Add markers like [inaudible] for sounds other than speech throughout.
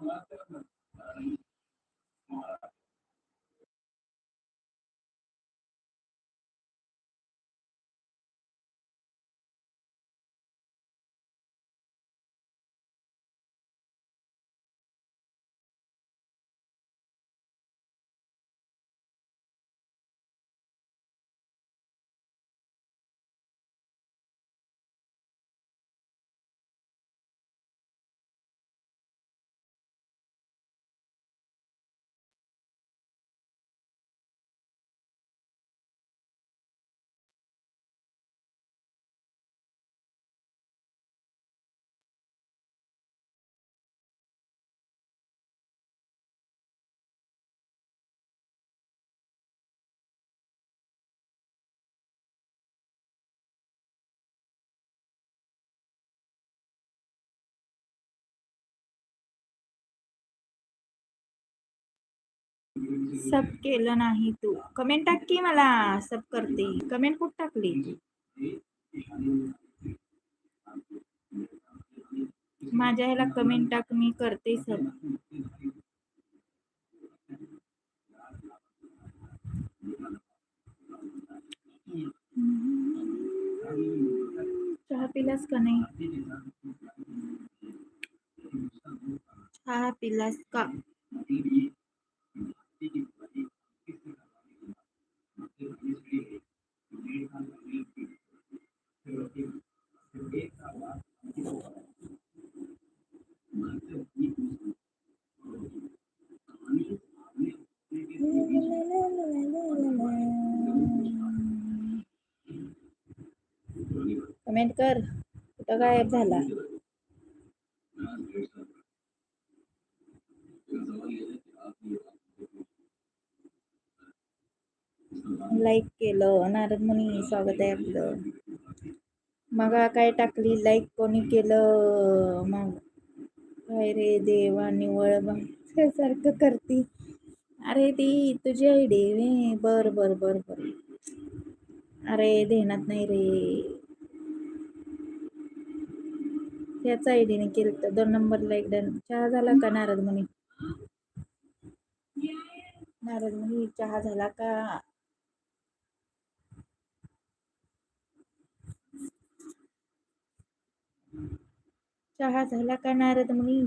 何? सब केलं नाही तू. कमेंट टाक की मला सब करते. कमेंट कुठ टाकली? माझ्या ह्याला कमेंट टाक मी करते सब चहा पिलास का नाही? चहा पिलास का? कमेंट कर. कुठं गायब झाला? लाईक केलं. नारद मुनी स्वागत आहे आपलं. मग काय टाकली? लाईक कोणी केलं? मग काय रे देवा निवळ सारखं करती. अरे ती तुझी आयडी बर बर बर बर. अरे ध्यानात नाही रे. त्याच आयडीने केलं तर दोन नंबरला एकदा. चहा झाला का नारद म्हणे नारद म्हणे चहा झाला का? चहा झाला का नारद मुनी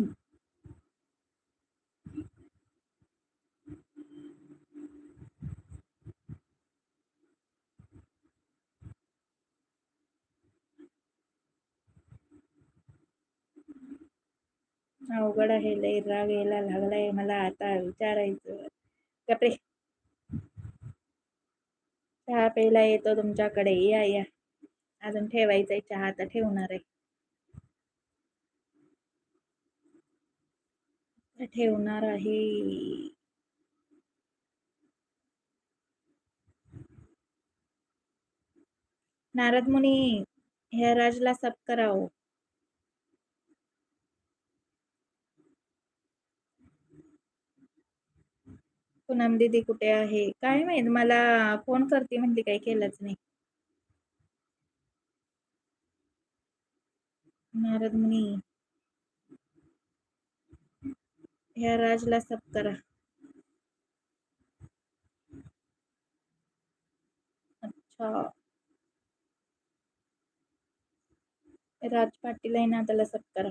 अवघड आहे लय राग यायला लागलाय. मला आता विचारायचं कपडे. चहा प्यायला येतो तुमच्याकडे. या या. अजून ठेवायचंय चहा आता ठेवणार आहे. ठेवणार आहे. नारद मुनी ह्या राजला सब करावं. पूनम दीदी कुठे आहे? काय माहीत? मला फोन करते म्हणते काही केलंच नाही. नारद मुनी. ह्या राजला सब करा. अच्छा. राज पाटील आहे ना त्याला सब करा.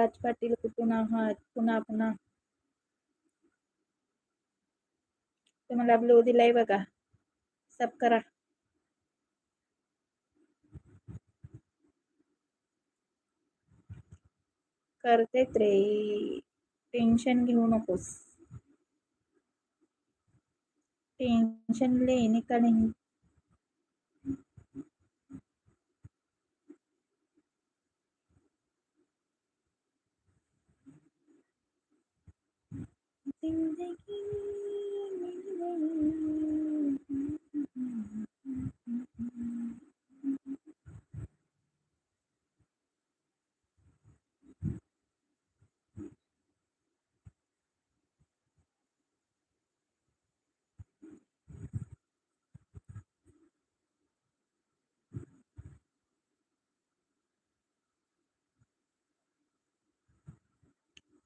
राज पाटील कुठून आहात पुन्हा पुन्हा. तुम्हाला ब्लू दिलाय बघा. सब करा. करतेच रे. टेन्शन घेऊ नकोस. टेन्शन लेने का जिंदगी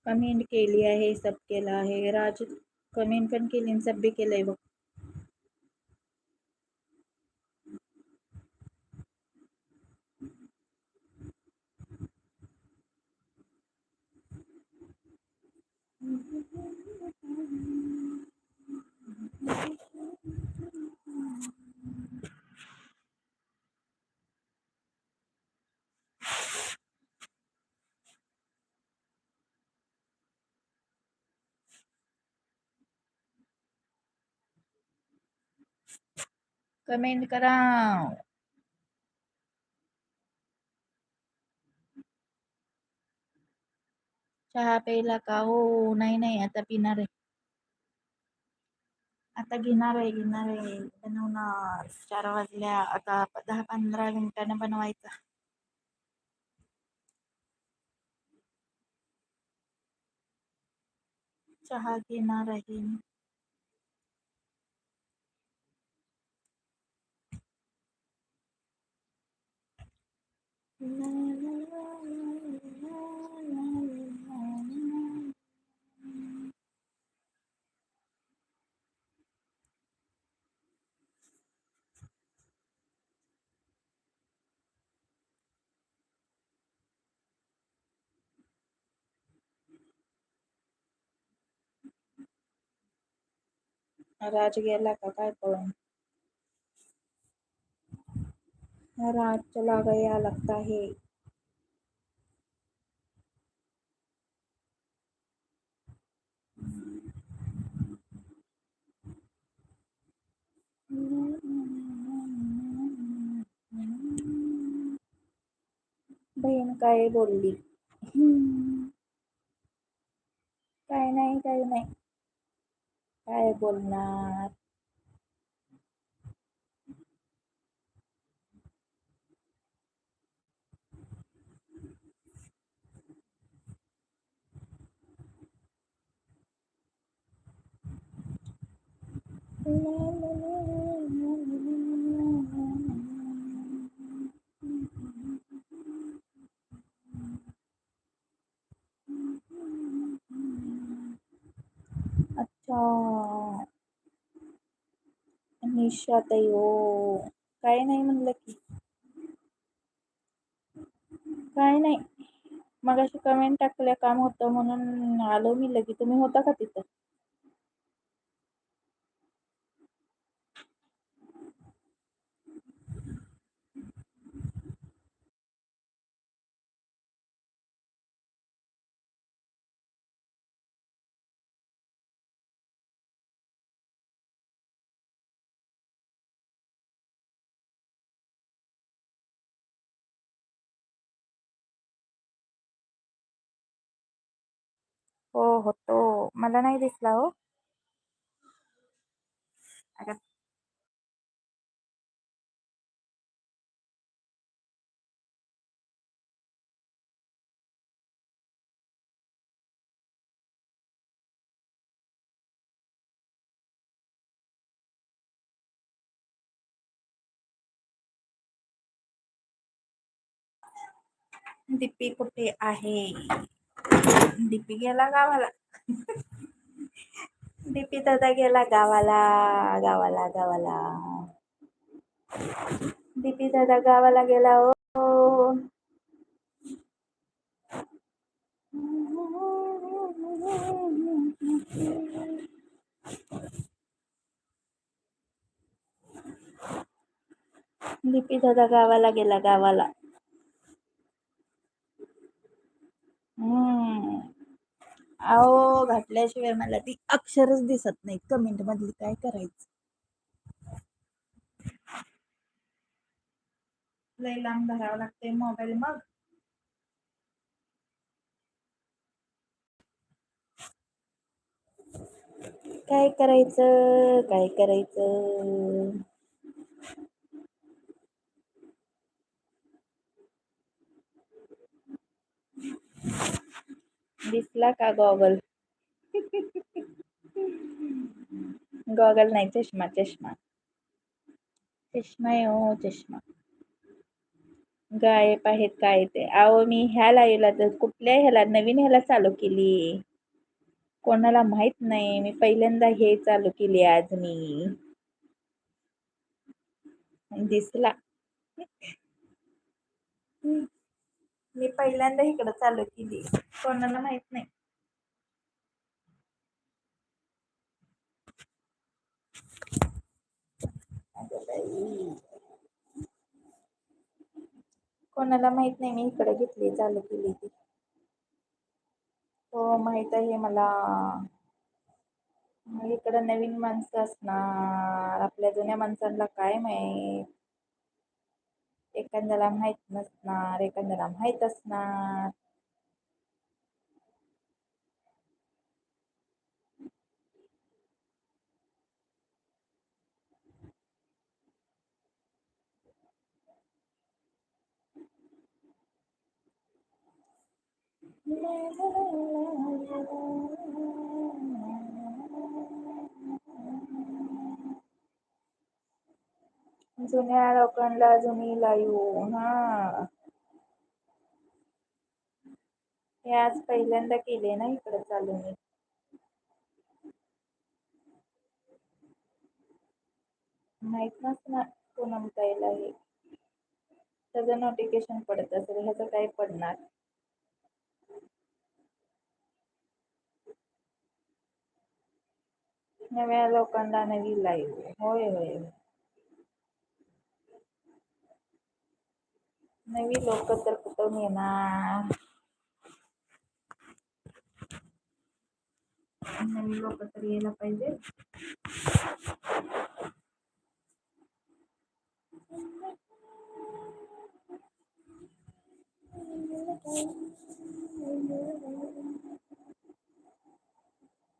कमेंट केली आहे सब केलं आहे. राज कमेंट पण केली आणि सब बी आहे बघ. कमेंट करा चहा प्यायला का हो नाही नाही आता पिणार आहे आता घेणार आहे घेणार आहे बनवणार चार वाजल्या आता दहा पंधरा मिनिटानं बनवायचा चहा घेणार आहे राज गेला का काय पळून राज चला गया लगता है बहीण काय बोलली? काय नाही काय नाही. काय बोलणार? अच्छा. निशा ताई हो. काय नाही म्हणलं की. काय नाही. मग अशी कमेंट टाकल्या काम होतं म्हणून आलो मी लगी तुम्ही होता का तिथं? हो होतो मला नाही दिसला हो. अगं दीपी कुठे आहे? डीपी गेला गावाला. डीपी दादा गेला गावाला गावाला गावाला. डीपी दादा गावाला गेला हो. ओ लिपी दादा गावाला गेला गावाला. हम्म. अहो घातल्याशिवाय मला ती अक्षरच दिसत नाही कमेंट मधली काय करायचं? लय लांब धरावं लागतंय मोबाईल मग. काय करायचं? काय करायचं? दिसला का गॉगल? गॉगल नाही चष्मा चष्मा. चष्मा आहे हो चष्मा. गायब आहेत काय ते? अहो मी ह्या लाईव्हला तर कुठल्या ह्याला नवीन ह्याला चालू केली. कोणाला माहीत नाही मी पहिल्यांदा हे चालू केली आज मी. दिसला मी पहिल्यांदा इकडं चालू केली. कोणाला माहीत नाही. कोणाला माहीत नाही मी इकडे घेतली चालू केली ती. हो माहीत आहे मला. इकडं नवीन माणसं असणार. आपल्या जुन्या माणसांना काय माहीत? एखाद्याला माहीत नसणार एखाद्याला माहीत असणार. जुन्या लोकांना जुनी लाईव हा. हे आज पहिल्यांदा केले ना इकडे चालू मी माहीत नसणार पूनम ताईला हे. त्याचं नोटिफिकेशन पडत असेल ह्याचं काय पडणार. नव्या लोकांना नवी लाईव्ह होय होय. नवी लोक तर कुठून येणार नवी लोक तर यायला पाहिजे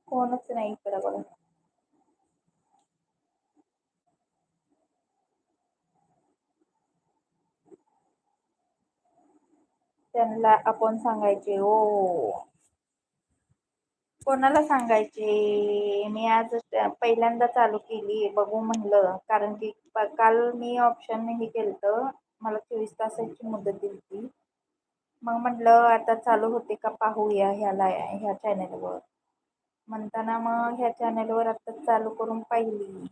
कोणच नाही इकडं बघा त्यांना आपण सांगायचे ओ कोणाला सांगायचे? मी आज पहिल्यांदा चालू केली बघू म्हणलं. कारण की काल मी ऑप्शन हे केलं मला चोवीस तासाची मुदत दिली होती. मग म्हटलं आता चालू होते का पाहूया ह्याला ह्या चॅनेलवर म्हणताना मग ह्या चॅनेलवर आता चालू करून पाहिली.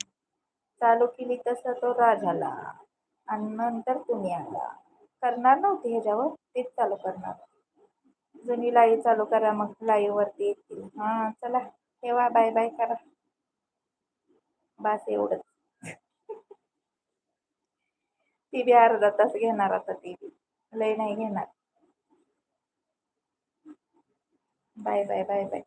चालू केली तसं तो राज आला आणि नंतर तुम्ही आला? करणार नव्हती ह्याच्यावर? तेच चालू करणार. जुनी लाईव्ह चालू करा मग लाईव्ह वरती येतील. हां चला ठेवा बाय बाय करा. बास एवढंच. [laughs] ती बी अर्धा तास घेणार आता ती बी. लय नाही घेणार. Bye bye bye bye